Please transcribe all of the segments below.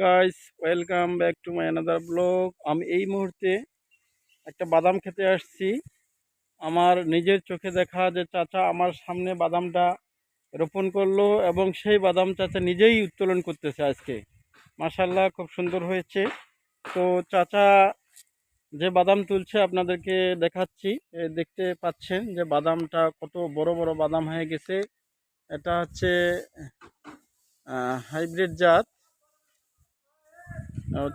Guys welcome back to my another blog আমি এই মুহূর্তে একটা বাদাম খেতে আসছি। আমার নিজের চোখে দেখা যে চাচা আমার সামনে বাদামটা রোপণ করল এবং সেই বাদাম চাচা নিজেই উত্তোলন করতেছে আজকে। মাশাল্লাহ খুব সুন্দর হয়েছে। তো চাচা, যে বাদাম তুলছে আপনাদেরকে দেখাচ্ছি। দেখতে পাচ্ছেন যে বাদামটা কত বড় বড় বাদাম হয়ে গেছে। এটা হচ্ছে হাইব্রিড জাত।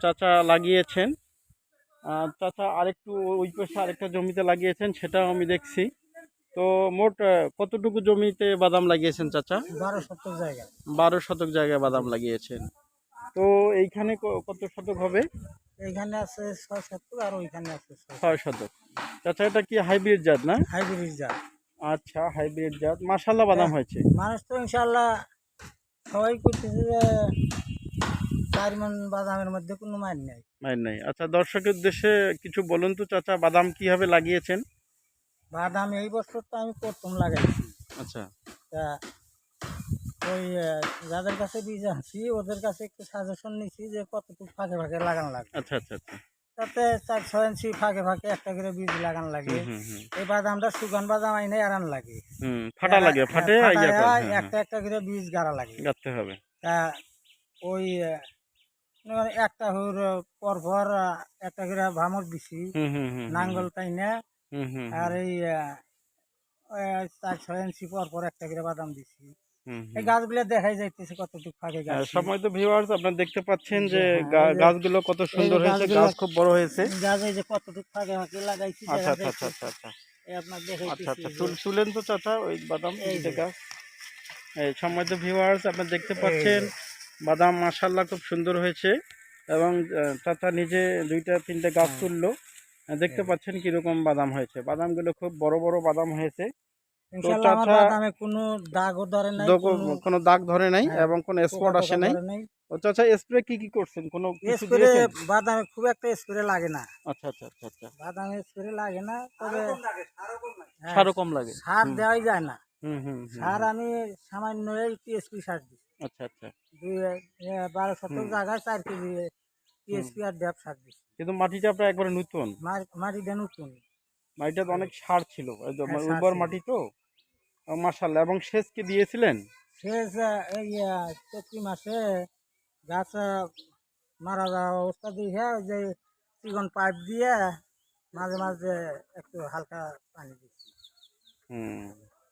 চাচা লাগিয়েছেন। চাচা আরেকটু ওই পাশে আরেকটা জমিতে লাগিয়েছেন সেটাও আমি দেখছি। তো মোট কতটুকু জমিতে বাদাম লাগিয়েছেন চাচা? বারো শতক জায়গা। বারো শতক জায়গায় বাদাম লাগিয়েছেন। তো এইখানে কত শতক হবে? এইখানে আছে ছয় সত্তর আর ওইখানে আছে ছয় ছয় শতক। চাচা এটা কি হাইব্রিড জাত না? হাইব্রিড জাত। আচ্ছা হাইব্রিড জাত। মাসাল্লাহ বাদাম হয়েছে। মানুষ তো ইনশাল্লাহ সবাই করতেছে যে চার মন বাদামের মধ্যে কোনো মার নেই। মাইন নাই। আচ্ছা দর্শকের উদ্দেশ্যে কিছু বলুন তো চাচা বাদাম কীভাবে লাগিয়েছেন? বাদাম এই বছর তো আমি প্রথম লাগাইছি। আচ্ছা। তা ওই যাদের কাছে বীজ আনছি ওদের কাছে একটু সাজেশন নিছি যে কতটুকু ফাঁকে ফাঁকে লাগানো লাগে আচ্ছা আচ্ছা আচ্ছা। তাতে চার ছয় ইঞ্চি ফাঁকে ফাঁকে একটা করে বীজ লাগানো লাগে। এই বাদামটা সুগান বাদাম আইনে আরান লাগে। ফাটা লাগে হ্যাঁ, ফাটে ইয়া করে, হ্যাঁ, হ্যাঁ। একটা একটা করে বীজ গাড়া লাগে। গাঁথতে হবে। তা ওই আহ, একটা হুর পর পর একটা করে ভামর দিছি নাঙ্গল তাই না আর এই চার ছয় ইঞ্চি পর পর একটা করে বাদাম দিছি। এই গাছগুলো দেখাই যাইতেছে কতটুকু ফাঁকে হ্যাঁ, গাছ। সময় তো ভিউয়ার্স আপনারা দেখতে পাচ্ছেন যে হ্যাঁ, এই গাছগুলো কত সুন্দর হয়েছে গাছ খুব বড় হয়েছে। গাছ এই যে কতটুকু ফাঁকে ফাঁকে লাগাইছি আচ্ছা আচ্ছা আচ্ছা আচ্ছা আচ্ছা। আপনার আচ্ছা আচ্ছা যে- তুল- তুলেন তো চাচা ওই বাদাম এই গাছ। এই সময় তো ভিউয়ার্স আপনারা দেখতে পাচ্ছেন বাদাম মাশাল্লাহ খুব সুন্দর হয়েছে এবং চাচা নিজে দুইটা তিনটা গাছ হ্যাঁ। তুললো। দেখতে হ্যাঁ। পাচ্ছেন কীরকম বাদাম হয়েছে। বাদামগুলো খুব বড় বড় বাদাম হয়েছে। কোনো দাগও ধরে নাই কোনো কোনো দাগ ধরে নাই হ্যাঁ, এবং কোনো স্পট আসে নাই। নাই। স্প্রে কি কি করছেন? কোনো স্প্রে বাদামে খুব একটা স্প্রে লাগে না। আচ্ছা আচ্ছা আচ্ছা আচ্ছা। বাদামে স্প্রে লাগে না তবে হ্যাঁ, সারও কম লাগে। সার দেওয়াই যায় না। হুম হুম সার আমি সামান্য টিএসপি সার দিই আচ্ছা আচ্ছা। দুই এ, বারো শতক। জায়গায় চার কেজি টিএসপি আর ড্যাপ সার দিচ্ছি কিন্তু মাটিটা আপনার একবারে নতুন? মাটিটা নতুন। মাটিটা তো অনেক সার ছিল। হ্যাঁ, উর্বর মাটি তো? মাসাল্লাহ এবং সেচ কি দিয়েছিলেন? আহ, এই চৈত্রি মাসে গাছ মারা যাওয়া অবস্থা দিয়ে যে চিকন পাইপ দিয়ে মাঝে মাঝে একটু হালকা পানি দিচ্ছি। হুম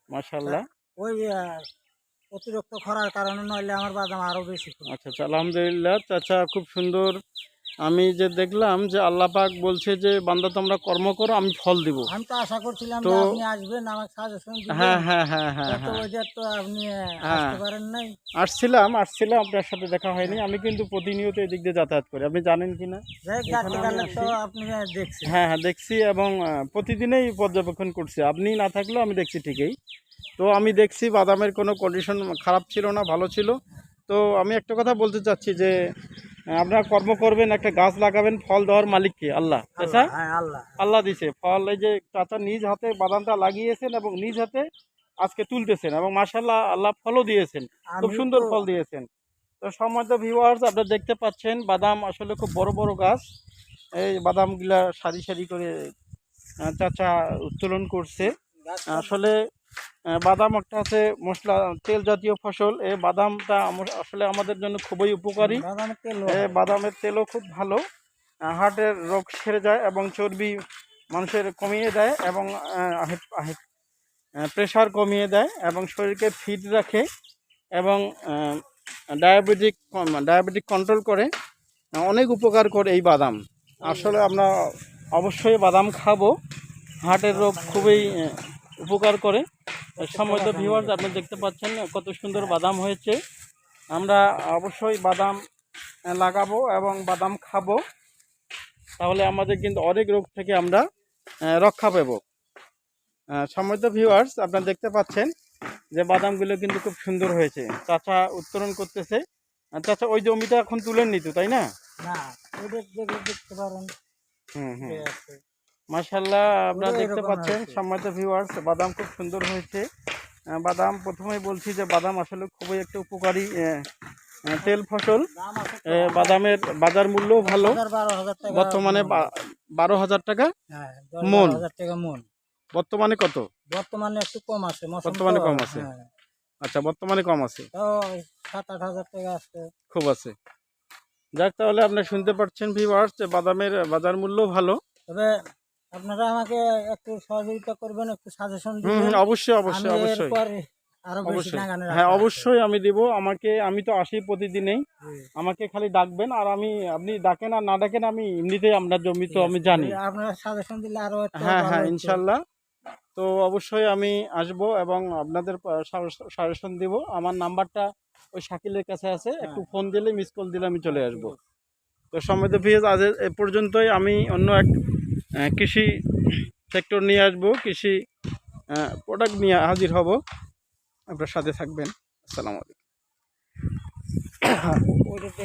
মাসাল্লাহ ওই অতিরিক্ত খরার কারণে নইলে আমার বাদাম আরও বেশি আচ্ছা আচ্ছা আলহামদুলিল্লাহ। চাচা খুব সুন্দর। আমি যে দেখলাম যে আল্লাহ পাক বলছে যে বান্দা তোমরা কর্ম করো আমি ফল দিব। আমি তো আশা করছিলাম যে তো- আপনি আসবেন আমার সাজেশন হ্যাঁ হ্যাঁ হ্যাঁ হ্যাঁ তো হ্যাঁ। ওইটা তো আপনি হ্যাঁ। আসতে পারেন নাই। আসছিলাম আসছিলাম আপনার সাথে দেখা হয়নি। আমি কিন্তু প্রতিনিয়ত এদিক দিয়ে যাতায়াত করি। আপনি জানেন কি না? তো আপনি আহ, দেখছেন। হ্যাঁ হ্যাঁ দেখছি এবং প্রতিদিনই পর্যবেক্ষণ করছি। আপনি না থাকলেও আমি দেখছি ঠিকই। তো আমি দেখছি বাদামের কোনো কন্ডিশন খারাপ ছিল না ভালো ছিল। তো আমি একটা কথা বলতে চাচ্ছি যে আপনারা কর্ম করবেন একটা গাছ লাগাবেন ফল দেওয়ার মালিককে আল্লাহ। আচ্ছা আল্লাহ, হ্যাঁ আল্লাহ। দিছে। ফল এই যে চাচা নিজ হাতে বাদামটা লাগিয়েছেন এবং নিজ হাতে আজকে তুলতেছেন এবং মাসাল্লাহ আল্লাহ ফলও দিয়েছেন। খুব সুন্দর ফল দিয়েছেন। তো সম্মানিত ভিউয়ার্স আপনারা দেখতে পাচ্ছেন বাদাম আসলে খুব বড় বড় গাছ। এই বাদামগুলা সারি সারি করে চাচা উত্তোলন করছে। আসলে বাদাম একটা আছে মশলা তেল জাতীয় ফসল। এই বাদামটা আসলে আমাদের জন্য খুবই উপকারী। বাদামের বাদামের তেলও খুব ভালো। হার্টের রোগ সেরে যায় এবং চর্বি মানুষের কমিয়ে দেয় এবং প্রেশার কমিয়ে দেয় এবং শরীরকে ফিট রাখে এবং ডায়াবেটিক ডায়াবেটিক কন্ট্রোল করে। অনেক উপকার করে এই বাদাম। আসলে আমরা অবশ্যই বাদাম খাব। হার্টের রোগ খুবই উপকার করে। সম্মত ভিউয়ার্স আপনি দেখতে পাচ্ছেন কত সুন্দর বাদাম হয়েছে। আমরা অবশ্যই বাদাম লাগাবো এবং বাদাম খাব। তাহলে আমাদের কিন্তু অনেক রোগ থেকে আমরা রক্ষা পাবো। সম্মত ভিউয়ার্স আপনারা দেখতে পাচ্ছেন যে বাদামগুলো কিন্তু খুব সুন্দর হয়েছে। চাচা উত্তোলন করতেছে। চাচা ওই জমিটা এখন তুলেন নিত তাই না? হুম হুম। মাশাল্লাহ আপনারা দেখতে পাচ্ছেন। সম্মানিত ভিউয়ার্স বাদাম খুব সুন্দর হয়েছে। বাদাম প্রথমেই বলছি যে বাদাম আসলে খুবই একটা উপকারী তেল ফসল। বাদামের বাজার মূল্যও ভালো। বর্তমানে বারো হাজার টাকা হ্যাঁ মন। মন বর্তমানে কত? বর্তমানে একটু কম আছে বর্তমানে কম আছে। হ্যাঁ। আচ্ছা বর্তমানে কম আছে? সাত আট হাজার টাকা আছে। খুব আছে। যাক তাহলে আপনি শুনতে পাচ্ছেন ভিউয়ার্স যে বাদামের বাজার মূল্য ভালো। তবে আপনারা আমাকে একটু সহযোগিতা করবেন একটু সাজেশন দিবেন। অবশ্যই অবশ্যই অবশ্যই। আরও বেশি লাগানোর হ্যাঁ অবশ্যই আমি দিব। আমাকে আমি তো আসি প্রতিদিনেই। আমাকে খালি ডাকবেন আর আমি আপনি ডাকেন আর না ডাকেন আমি এমনিতেই আপনার জমি তো আমি জানি। আপনারা সাজেশন দিলে আরও একটু হ্যাঁ হ্যাঁ। ইনশাল্লাহ। তো অবশ্যই আমি আসব এবং আপনাদের সাজেশন দিব। আমার নাম্বারটা ওই শাকিলের কাছে আছে। একটু ফোন দিলে মিস কল দিলে আমি চলে আসব। তো সময় তো ভিএস আজ এ পর্যন্তই আমি অন্য এক কৃষি সেক্টর নিয়ে আসব কৃষি প্রোডাক্ট নিয়ে হাজির হব। আপনার সাথে থাকবেন। আসসালামু আলাইকুম।